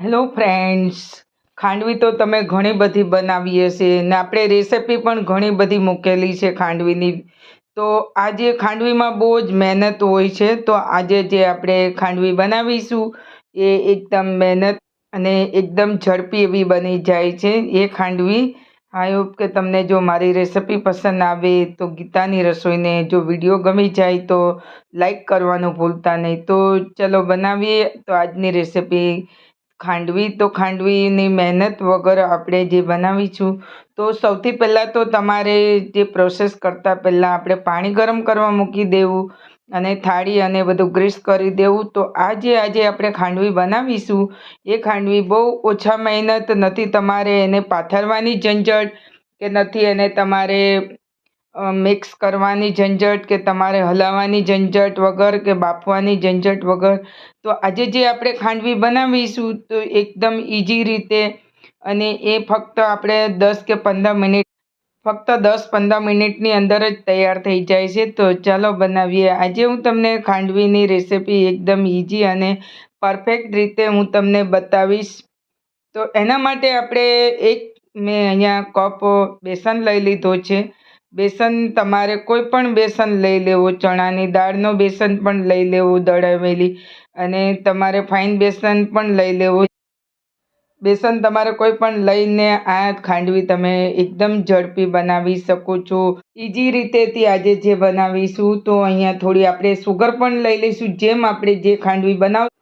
Hello friends ખાંડવી તો તમે ઘણી બધી બનાવી હશે ને આપણે રેસિપી પણ ઘણી બધી મૂકેલી છે ખાંડવીની. તો આજે ખાંડવીમાં બહુ જ મહેનત હોય છે. તો આજે જે આપણે ખાંડવી બનાવીશું એ એકદમ મહેનત અને એકદમ ઝડપી એવી બની જાય છે એ ખાંડવી. આઈ હોપ કે તમને જો મારી રેસિપી પસંદ આવે તો ગીતાની રસોઈને જો વીડિયો ગમી જાય તો લાઈક કરવાનું ભૂલતા નહીં. તો ચલો બનાવીએ. તો આજની રેસિપી ખાંડવી તો ખાંડવીની મહેનત વગર આપણે જે બનાવીશું, તો સૌથી પહેલાં તો તમારે જે પ્રોસેસ કરતાં પહેલાં આપણે પાણી ગરમ કરવા મૂકી દેવું અને થાળી અને બધું ગ્રીસ કરી દેવું. તો આજે આજે આપણે ખાંડવી બનાવીશું. એ ખાંડવી બહુ ઓછા મહેનત નથી તમારે એને પાથરવાની ઝંઝટ કે નથી એને તમારે મિક્સ કરવાની ઝંઝટ કે તમારે હલાવવાની ઝંઝટ વગર કે બાફવાની ઝંઝટ વગર. તો આજે જે આપણે ખાંડવી બનાવીશું તો એકદમ ઇઝી રીતે અને એ ફક્ત આપણે દસ કે પંદર મિનિટ, ફક્ત દસ પંદર મિનિટની અંદર જ તૈયાર થઈ જાય છે. તો ચાલો બનાવીએ. આજે હું તમને ખાંડવીની રેસિપી એકદમ ઇઝી અને પરફેક્ટ રીતે હું તમને બતાવીશ. તો એના માટે આપણે એક મેં અહીંયા કપ બેસન લઈ લીધો છે. બેસન તમારે કોઈ પણ બેસન લઈ લેવું, ચણાની દાળનો બેસન પણ લઈ લેવું દળાવેલી અને તમારે ફાઇન બેસન પણ લઈ લેવું. બેસન તમારે કોઈ પણ લઈને આ ખાંડવી તમે એકદમ ઝડપી બનાવી શકો છો. ઇઝી રીતેથી આજે જે બનાવીશું તો અહીંયા થોડી આપણે સુગર પણ લઈ લઈશું, જેમ આપણે જે ખાંડવી બનાવ,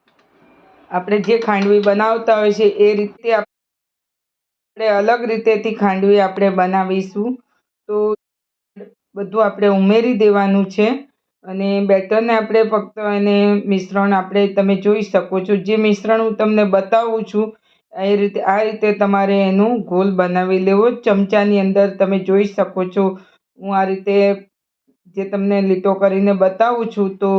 આપણે જે ખાંડવી બનાવતા હોય છે એ રીતે આપણે અલગ રીતેથી ખાંડવી આપણે બનાવીશું. તો બધું આપણે ઉમેરી દેવાનું છે. અને બેટરને આપણે ફક્ત એને મિશ્રણ આપણે તમે જોઈ શકો છો. જે મિશ્રણ હું તમને બતાવું છું, એ રીતે, આ રીતે તમારે એનું ગોલ બનાવી લેવો. ચમચાની અંદર તમે જોઈ શકો છો. હું આ રીતે જે તમને લીટો કરીને બતાવું છું, તો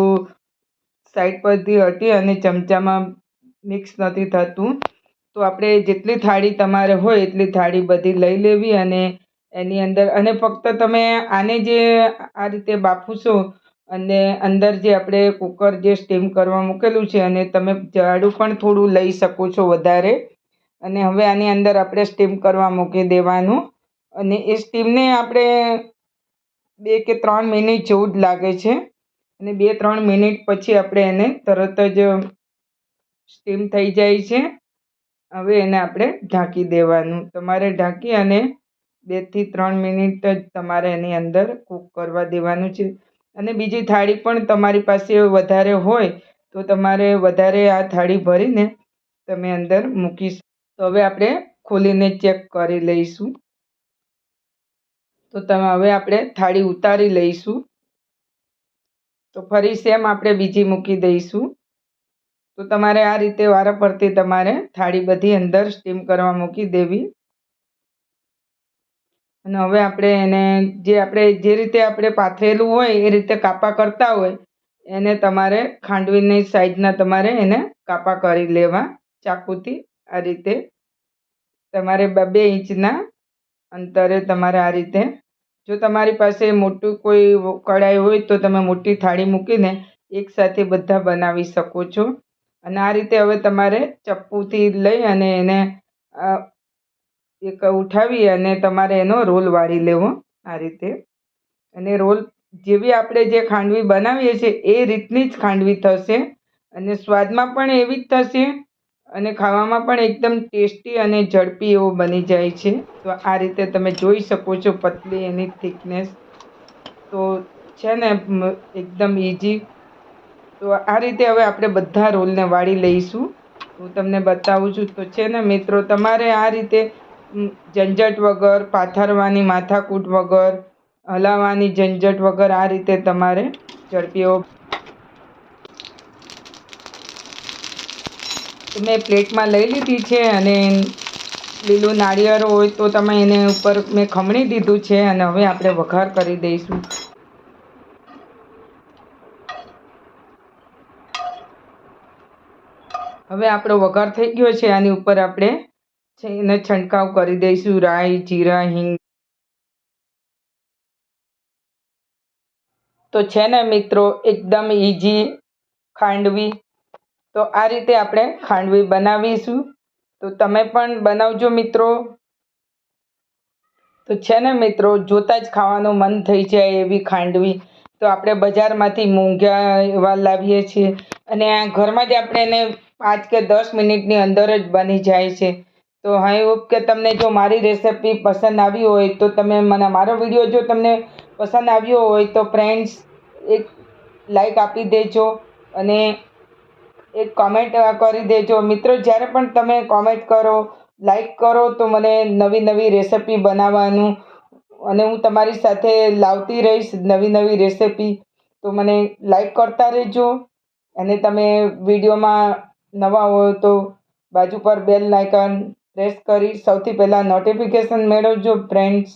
સાઈડ પરથી હટી અને ચમચામાં મિક્સ નથી થતું. તો આપણે જેટલી થાળી તમારે હોય એટલી થાળી બધી લઈ લેવી અને એની અંદર. અને ફક્ત તમે આને જે આ રીતે બાફુશો અને અંદર જે આપણે કુકર જે સ્ટીમ કરવા મૂકેલું છે અને તમે જાડું પણ થોડું લઈ શકો છો વધારે. અને હવે આની અંદર આપણે સ્ટીમ કરવા મૂકી દેવાનું. અને એ સ્ટીમને આપણે બે કે ત્રણ મિનિટ જેવું જ લાગે છે. અને બે ત્રણ મિનિટ પછી આપણે એને તરત જ સ્ટીમ થઈ જાય છે. હવે એને આપણે ઢાંકી દેવાનું. તમારે ઢાંકી અને બેથી ત્રણ મિનિટ જ તમારે એની અંદર કૂક કરવા દેવાનું છે. અને બીજી થાળી પણ તમારી પાસે વધારે હોય તો તમારે વધારે આ થાળી ભરીને તમે અંદર મૂકી તો હવે આપણે ખોલીને ચેક કરી લઈશું. તો તમે હવે આપણે થાળી ઉતારી લઈશું. તો ફરી સેમ આપણે બીજી મૂકી દઈશું. તો તમારે આ રીતે વારાફરતી તમારે થાળી બધી અંદર સ્ટીમ કરવા મૂકી દેવી. અને હવે આપણે એને જે આપણે જે રીતે આપણે પાથરેલું હોય એ રીતે કાપા કરતા હોય, એને તમારે ખાંડવીની સાઈઝના તમારે એને કાપા કરી લેવા. ચાકુથી આ રીતે તમારે બે ઇંચના અંતરે તમારે આ રીતે જો તમારી પાસે મોટું કોઈ કઢાઈ હોય તો તમે મોટી થાળી મૂકીને એકસાથે બધા બનાવી શકો છો. અને આ રીતે હવે તમારે ચપ્પુથી લઈ અને એને એક ઉઠાવી અને તમારે એનો રોલ વાળી લેવો આ રીતે. અને રોલ જેવી આપણે જે ખાંડવી બનાવીએ છીએ, એ રીતની જ ખાંડવી થશે. અને સ્વાદમાં પણ એવી જ થશે અને ખાવામાં પણ એકદમ ટેસ્ટી અને ઝડપી એવો બની જાય છે. તો આ રીતે તમે જોઈ શકો છો પતલી એની થિકનેસ. તો છે ને એકદમ ઇઝી તો આ રીતે હવે આપણે બધા રોલને વાળી લઈશું. હું તમને બતાવું છું. તો છે ને મિત્રો, તમારે આ રીતે ઝંઝટ વગર, પાથરવાની માથાકૂટ વગર, હલાવવાની ઝંઝટ વગર આ રીતે તમારે ઝડપીઓ મેં પ્લેટમાં લઈ લીધી છે અને લીલું નાળિયેર હોય તો તમે એને ઉપર મેં ખમણી દીધું છે અને હવે આપણે વઘાર કરી દઈશું. હવે આપણો વઘાર થઈ ગયો છે, આની ઉપર આપણે છે એને છંટકાવ કરી દઈશું. રાઈ, જીરા, હિંગ. તો છે ને મિત્રો, એકદમ ઇઝી ખાંડવી. તો આ રીતે આપણે ખાંડવી બનાવીશું. તો તમે પણ બનાવજો મિત્રો. તો છે ને મિત્રો, જોતાં જ ખાવાનું મન થઈ જાય એવી ખાંડવી. તો આપણે બજારમાંથી મોંઘા એવા લાવીએ છીએ. અને આ ઘરમાં જ આપણે એને પાંચ કે દસ મિનિટની અંદર જ બની જાય છે. તો આઈ હોપ કે તમને જો મારી રેસિપી પસંદ આવી હોય તો તમે મને મારો વીડિયો જો તમને પસંદ આવ્યો હોય તો ફ્રેન્ડ્સ એક લાઈક આપી દેજો અને એક કોમેન્ટ કરી દેજો. મિત્રો, જ્યારે પણ તમે કોમેન્ટ કરો લાઈક કરો તો મને નવી નવી રેસિપી બનાવવાનું અને હું તમારી સાથે લાવતી રહીશ નવી નવી રેસિપી તો મને લાઈક કરતા રહેજો અને તમે વિડીયોમાં નવા હો તો બાજુ પર બેલ આઇકન પ્રેસ કરી. સૌથી પહેલાં નોટિફિકેશન મેળવજો ફ્રેન્ડ્સ